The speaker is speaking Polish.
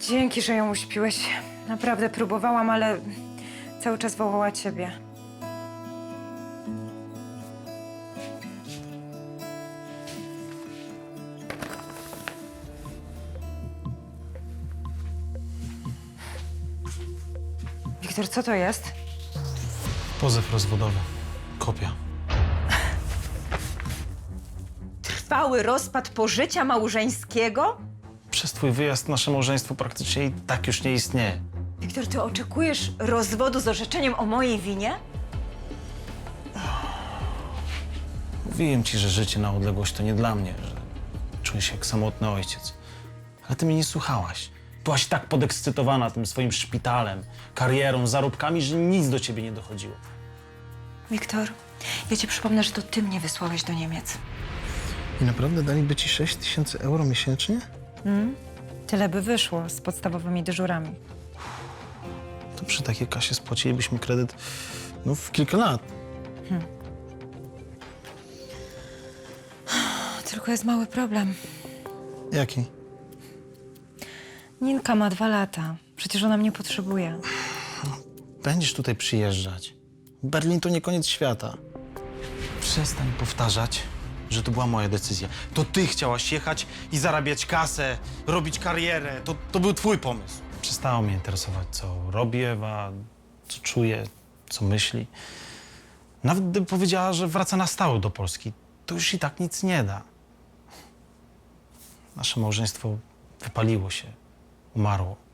Dzięki, że ją uśpiłeś. Naprawdę próbowałam, ale cały czas wołała ciebie. Wiktor, co to jest? Pozew rozwodowy. Kopia. Trwały rozpad pożycia małżeńskiego? Przez twój wyjazd nasze małżeństwo praktycznie i tak już nie istnieje. Wiktor, ty oczekujesz rozwodu z orzeczeniem o mojej winie? Mówiłem ci, że życie na odległość to nie dla mnie, że czuję się jak samotny ojciec. Ale ty mnie nie słuchałaś. Byłaś tak podekscytowana tym swoim szpitalem, karierą, zarobkami, że nic do ciebie nie dochodziło. Wiktor, ja ci przypomnę, że to ty mnie wysłałeś do Niemiec. I naprawdę daliby ci 6 tysięcy euro miesięcznie? Tyle by wyszło z podstawowymi dyżurami. To przy takiej kasie spłacilibyśmy kredyt no, w kilka lat. Tylko jest mały problem. Jaki? Ninka ma dwa lata. Przecież ona mnie potrzebuje. Będziesz tutaj przyjeżdżać. Berlin to nie koniec świata. Przestań powtarzać, że to była moja decyzja. To ty chciałaś jechać i zarabiać kasę, robić karierę. To, to był twój pomysł. Przestało mnie interesować, co robi Ewa, co czuje, co myśli. Nawet gdyby powiedziała, że wraca na stałe do Polski, to już i tak nic nie da. Nasze małżeństwo wypaliło się, umarło.